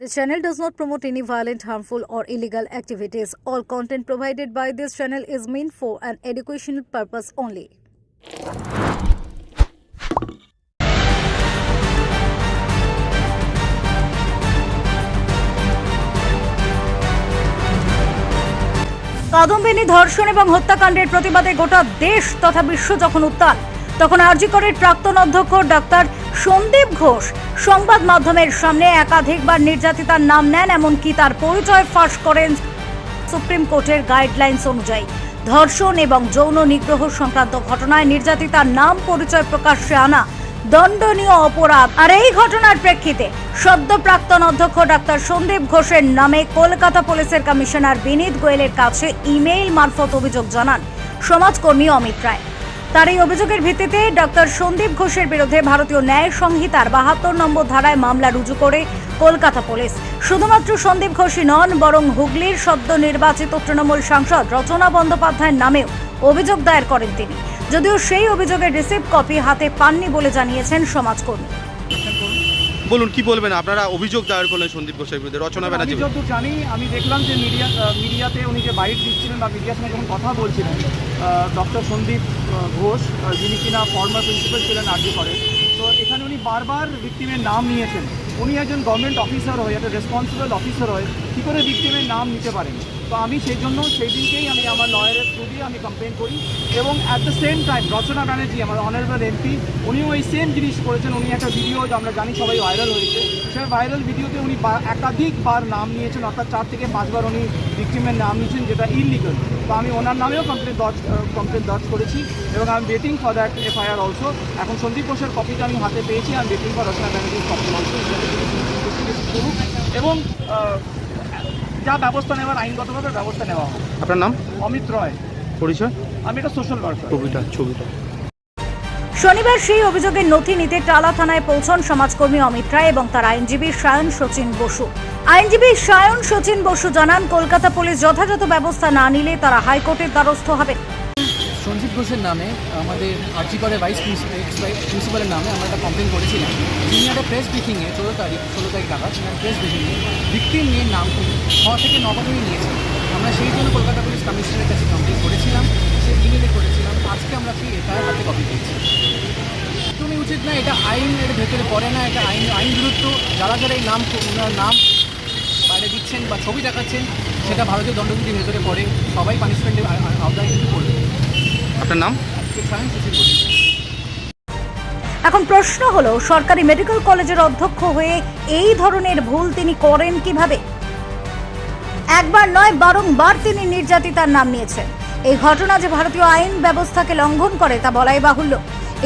The channel does not promote any violent, harmful, or illegal activities. All content provided by this channel is meant for an educational purpose only. Kadambini ধর্ষণ এবং হত্যাকাণ্ডের প্রতিবাদে গোটা দেশ তথা বিশ্ব যখন উত্তাল তখন আরজিকরের প্রাক্তন অধ্যক্ষ ডাক্তার সন্দীপ ঘোষ। সংবাদ মাধ্যমের সামনে একাধিকবার নির্যাতিতার নাম নেন, এমনকি তার পরিচয় ফাঁস করেন সুপ্রিম কোর্টের গাইডলাইন্স অনুযায়ী। ধর্ষণ এবং যৌন নিগ্রহ সংক্রান্ত ঘটনায় নির্যাতিতার নাম পরিচয় প্রকাশ্যে আনা দণ্ডনীয় অপরাধ। আর এই ঘটনার প্রেক্ষিতে সদ্য প্রাক্তন অধ্যক্ষ ডাক্তার সন্দীপ ঘোষের নামে কলকাতা পুলিশের কমিশনার বিনীত গোয়েলের কাছে ইমেইল মারফত অভিযোগ জানান সমাজকর্মী অমিত রায়। তার এই অভিযোগের ভিত্তিতে ডক্টর সন্দীপ ঘোষের বিরুদ্ধে ভারতীয় ন্যায় সংহিতার বাহাত্তর নম্বর ধারায় মামলা রুজু করে কলকাতা পুলিশ। শুধুমাত্র সন্দীপ ঘোষই নন, বরং হুগলির সদ্য নির্বাচিত তৃণমূল সাংসদ রচনা বন্দ্যোপাধ্যায়ের নামেও অভিযোগ দায়ের করেন তিনি। যদিও সেই অভিযোগের রিসিভ কপি হাতে পাননি বলে জানিয়েছেন সমাজকর্মী। বলুন কি বলবেন? আপনারা অভিযোগ দায়ের করলেন সন্দীপ ঘোষের বিরুদ্ধে রচনা আমি ব্যানার্জি যতদূর জানি আমি দেখলাম যে মিডিয়া মিডিয়াতে উনি যে বাইট দিচ্ছিলেন বা মিডিয়ার সঙ্গে যখন কথা বলছিলেন ডক্টর সন্দীপ ঘোষ যিনি কিনা ফর্মার প্রিন্সিপাল ছিলেন আর্জি করে তো এখানে উনি বারবার ভিক্টিমের নাম নিয়েছেন। উনি একজন গভর্নমেন্ট অফিসার হয়ে একটা রেসপন্সিবল অফিসার হয়ে কী করে ভিক্টিমের নাম নিতে পারেন? তো আমি সেই জন্য সেই দিনকেই আমি আমার লয়ারের থ্রু দিয়ে আমি কমপ্লেন করি এবং at the same time Rachana Banerjee, আমার অনারেবল এমপি উনিও এই সেম জিনিস করেছেন। উনি একটা ভিডিও আমরা জানি সবাই ভাইরাল হয়েছে। সেই ভাইরাল ভিডিওতে উনি একাধিকবার নাম নিয়েছেন, অর্থাৎ চার থেকে পাঁচবার উনি ভিক্টিমের নাম নিয়েছেন, যেটা ইলিগাল তো আমি ওনার নামেও কমপ্লেন দর্জ কমপ্লেন দর্জ করেছি এবং আমি waiting for that FIR also এখন সন্দীপ ঘোষের কপিটা আমি হাতে পেয়েছি আমি ওয়েটিং ফর রচনা ব্যানার্জির কপি অলসো এবং যা ব্যবস্থা নেওয়ার আইনগতভাবে ব্যবস্থা নেওয়া হবে। আপনার নাম? অমিত রয়। পরিচয়? আমি একটা সোশ্যাল ওয়ার্কার ছবিটা ছবিটা। শনিবার সেই অভিযোগের নথি নিতে টালা থানায় পৌঁছন সমাজকর্মী অমিত রায় এবং তার আইনজীবী সায়ন সচিন বসু। আইনজীবী সায়ন সচিন বসু জানান কলকাতা পুলিশ যথাযথ ব্যবস্থা না নিলে তারা হাইকোর্টের দ্বারস্থ হবে। ঘোষের নামে, আমাদের আর্চিকরের ভাইস প্রিন্সিপালের নামে আমরা একটা কমপ্লেন করেছিলাম। তিনি একটা প্রেস ব্রিফিংয়ে ষোলো তারিখ ষোলো তারিখ নাগাদ, তিনি প্রেস ব্রিফিংয়ে ভিক্টিম নিয়ে নাম ছ থেকে ন বছরই নিয়েছেন। আমরা সেই জন্য কলকাতা পুলিশ কমিশনারের কাছে কমপ্লেন করেছিলাম সে ইমেলে করেছিলাম, আজকে আমরা সেই এফআইআর হাতে কপি পেয়েছি। তুমি উচিত না এটা আইনের ভেতরে পড়ে না, এটা আইন আইন বিরুদ্ধ যারা যারা এই নাম নাম বাইরে দিচ্ছেন বা ছবি দেখাচ্ছেন, সেটা ভারতীয় দণ্ডবিধির ভেতরে পড়ে, সবাই পানিশমেন্টের আওতায় কিন্তু পড়বে। আপনার নাম? এখন প্রশ্ন হলো, সরকারি মেডিকেল কলেজের অধ্যক্ষ হয়ে এই ধরনের ভুল তিনি করেন কীভাবে? একবার নয়, বারংবার তিনি নির্যাতিতার নাম নিয়েছেন। এই ঘটনা যে ভারতীয় আইন ব্যবস্থাকে লঙ্ঘন করে তা বলাই বাহুল্য।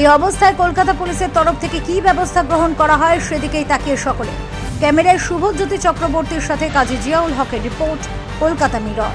এই অবস্থায় কলকাতা পুলিশের তরফ থেকে কি ব্যবস্থা গ্রহণ করা হয় সেদিকেই তাকিয়ে সকলে। ক্যামেরায় শুভজ্যোতি চক্রবর্তীর সাথে কাজী জিয়াউল হকের report, Kolkata Mirror.